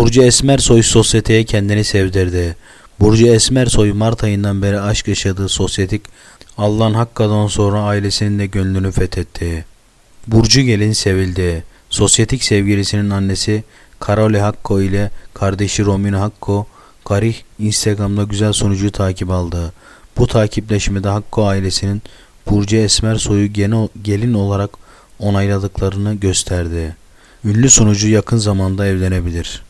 Burcu Esmersoy sosyeteye kendini sevdirdi. Burcu Esmersoy Mart ayından beri aşk yaşadığı sosyetik Allah'ın Hakka'dan sonra ailesinin de gönlünü fethetti. Burcu Gelin sevildi. Sosyetik sevgilisinin annesi Karole Hakko ile kardeşi Romina Hakko Karih Instagram'da güzel sonucu takip aldı. Bu takipleşmede Hakko ailesinin Burcu Esmersoy'u gelin olarak onayladıklarını gösterdi. Ünlü sunucu yakın zamanda evlenebilir.